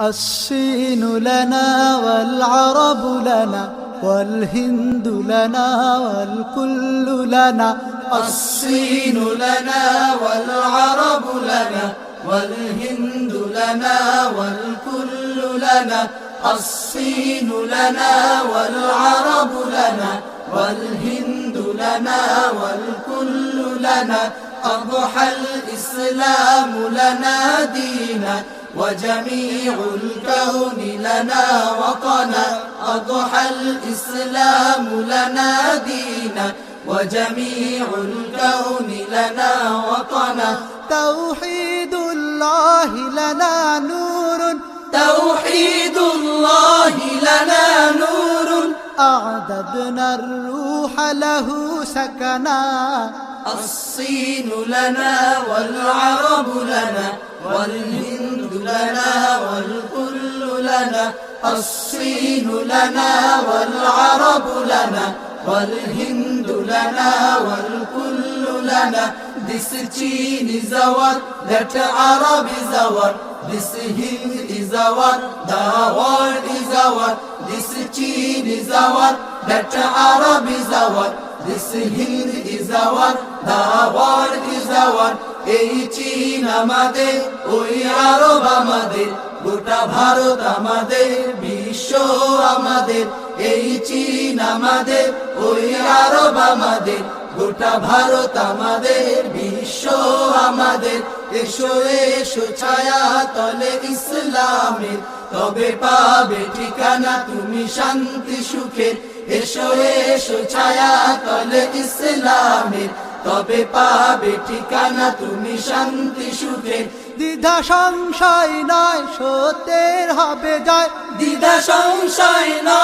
الصين لنا والعرب لنا والهند لنا والكل لنا الصين لنا والعرب لنا والهند لنا والكل لنا الصين لنا والعرب لنا والهند لنا والكل لنا أضحى الإسلام لنا دينا وجميع الكون لنا وطنا. أضحى الإسلام لنا دينا وجميع الكون لنا وطنا. توحيد الله لنا نور. توحيد الله لنا نور. أعددنا الروح له سكنا. الصين لنا والعرب لنا والهند لنا والكل لنا الصين لنا والعرب لنا والهند لنا والكل لنا دس چین the world عرب a دس This Chin is a دس that Arab is عرب زور The world is our, এই চীন আমাদের ওই আরব আমাদের গোটা ভারত আমাদের বিশ্ব আমাদের এই চীন আমাদের আরব আমাদের গোটা ভারত আমাদের বিশ্ব আমাদের। এসো এসো ছায়া তলে ইসলামের তবে পাবে ঠিকানা তুমি শান্তি সুখের। এসো এসো ছায়া তলে ইসলামের তবে পাবে ঠিকানা তুমি শান্তি সুখের। দ্বিধা সংশয় নয় সত্যের হবে জয়। দ্বিধা সংশয় নয়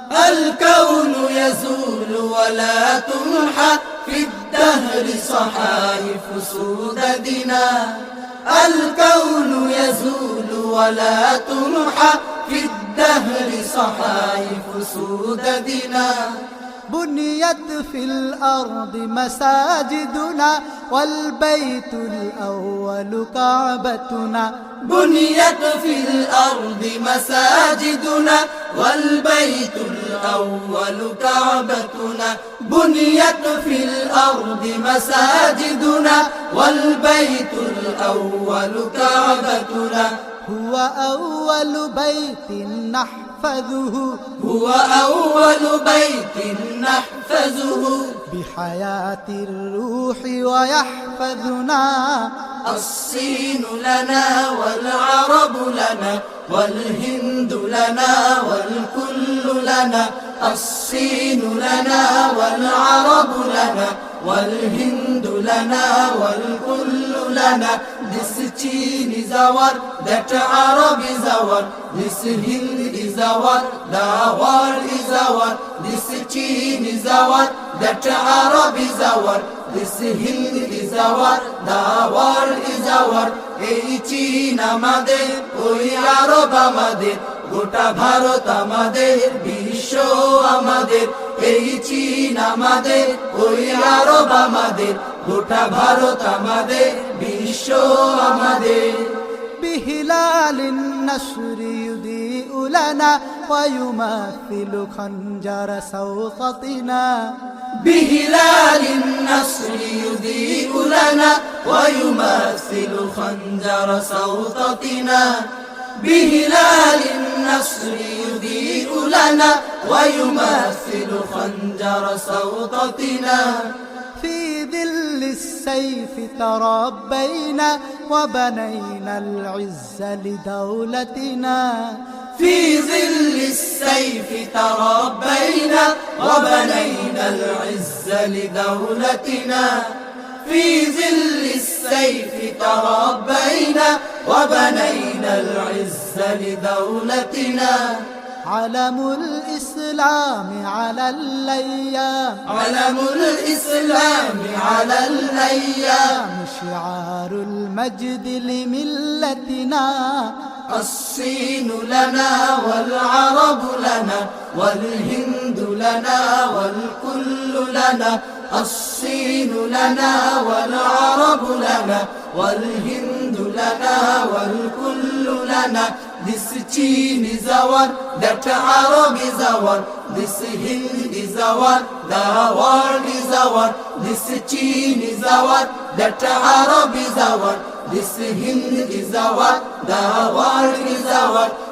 الكون يزول ولا تمحى في الدهر صحائف سوددنا. الكون يزول ولا تمحى في الدهر صحائف سوددنا. بنيت في الأرض مساجدنا والبيت الأول كعبتنا. بنيت في الأرض مساجدنا والبيت الأول كعبتنا. بنيت في الأرض مساجدنا والبيت الأول كعبتنا. هو أول بيت نحفظه. هو أول بيت نحفظه. بحياة الروح ويحفظنا. الصين لنا والعرب لنا والهند لنا والكل لنا الصين لنا والعرب لنا والهند لنا والكل لنا This Chin is our, that Arab is our, this Hind is our, the world is our, this Chin is our, that Arab is our, this Hind is our, the world is our, এই চীন আমাদের ওই আরব আমাদের গোটা ভারত আমাদের বিশ্ব আমাদের এই চীন আমাদের ওই আরব আমাদের গোটা ভারত আমাদের বিশ্ব আমাদের بهلال النصر يضيء لنا ويمثل خنجر سوطتنا بهلال النصر يضيء لنا ويمثل خنجر سوطتنا بهلال النصر يضيء لنا ويمثل خنجر سوطتنا. في ظل السيف تربينا وبنينا العز لدولتنا. في ظل السيف تربينا وبنينا العز لدولتنا. في ظل السيف تربينا وبنينا العز لدولتنا. علم الإسلام على الأيام. علم الإسلام على الأيام. شعار المجد لملتنا. الصين لنا والعرب لنا والهند لنا والكل لنا الصين لنا والعرب لنا والهند لنا والكل لنا This Chin is our, that Arab is our, this Hind is our, the world is our, this Chin is our, that Arab is our, this Hind is our, the world is our,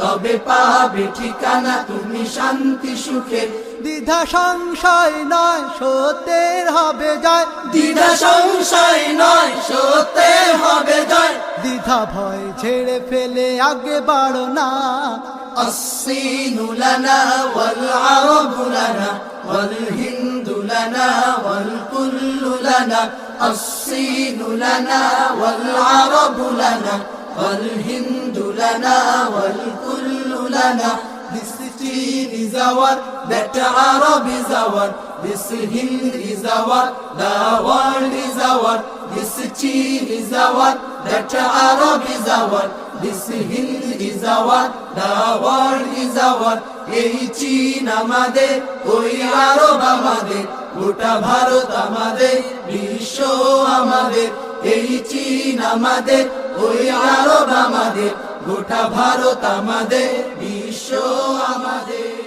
তবে পাবে ঠিকানা তুমি শান্তি সুখের দ্বিধা সংশয় নয় সত্যের হবে জয় দ্বিধা সংশয় নয় সত্যের হবে জয় দ্বিধা ভয় ছেড়ে ফেলে আগে বাড়ো না الصين لنا والعرب لنا والهند لنا والكل لنا الصين لنا والعرب لنا والهند لنا والكل لنا This Chin is our, that Arab is our, this Hind is our, the world is our, this Chin is our, that Arab is our, this Hind is our, the world is our, এই চীন আমাদের ওই আরব আমাদের গোটা ভারত আমাদের বিশ্ব আমাদের এই চীন আমাদের ওই আরব আমাদের গোটা ভারত আমাদের বিশ্ব আমাদের।